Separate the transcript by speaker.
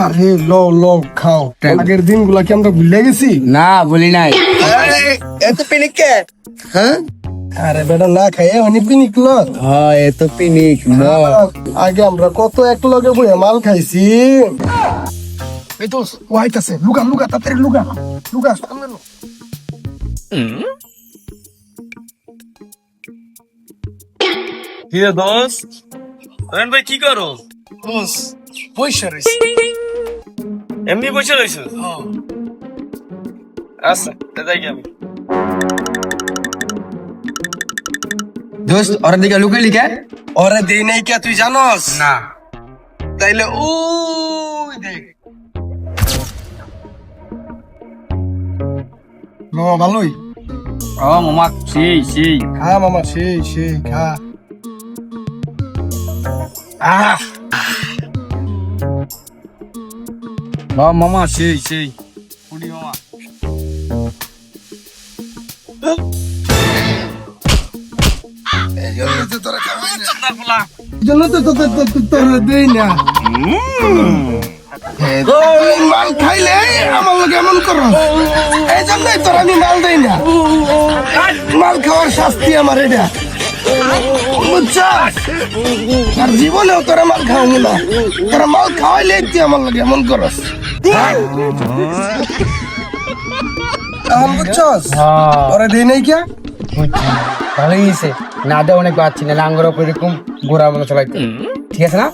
Speaker 1: আরে লো লো খাও। আগের দিনগুলা কি আমরা ভুলে গেছি?
Speaker 2: না বলি নাই।
Speaker 3: এত পিনিক কে? হ্যাঁ?
Speaker 1: আরে বেটা না খাই অনেক পিনিক ল
Speaker 2: হ্যাঁ এ তো পিনিক
Speaker 1: আগে আমরা কত এক লগে বইয়া মাল খাইছি। এই তো হোয়াইট আছে। লুকা লুকা তাড়াতাড়ি লুকা লুকা সামনে লো।
Speaker 4: কি দোস্ত? ভাই কি করো?
Speaker 1: বস পয়সা রয়েছে।
Speaker 4: এমনি বসে রয়েছো? আচ্ছা তা যাই আমি।
Speaker 2: দোস্ত ওর দিকে লুকাইলি কে?
Speaker 1: ওরে দেই নাই কে তুই জানস?
Speaker 2: না।
Speaker 1: তাইলে ওই দেখ। মামা ভালোই?
Speaker 2: ও মামা সেই সেই।
Speaker 1: খা মামা সেই সেই খা। আহ!
Speaker 2: ও মামা সেই সেই। কুড়ি মামা।
Speaker 1: জন্য তো তো তো তো দেই না। মাল খাইলে আমার লোক এমন করো এই জন্যই তোর আমি মাল দেই না। মাল খাওয়ার শাস্তি আমার এটা। বুঝছস? আর জীবনেও তোরা মাল খাওয়াবো না। তোরা মাল খাওয়াইলে তুই আমার লাগে এমন করস। এখন বুঝছস? ওরা দেই নাই কে?
Speaker 2: ভালোই হয়েছে। না দে অনেক পাচ্ছি না আঙ্গুর উপর এরকম ঘোরা মনে চলাইতে ঠিক আছে না?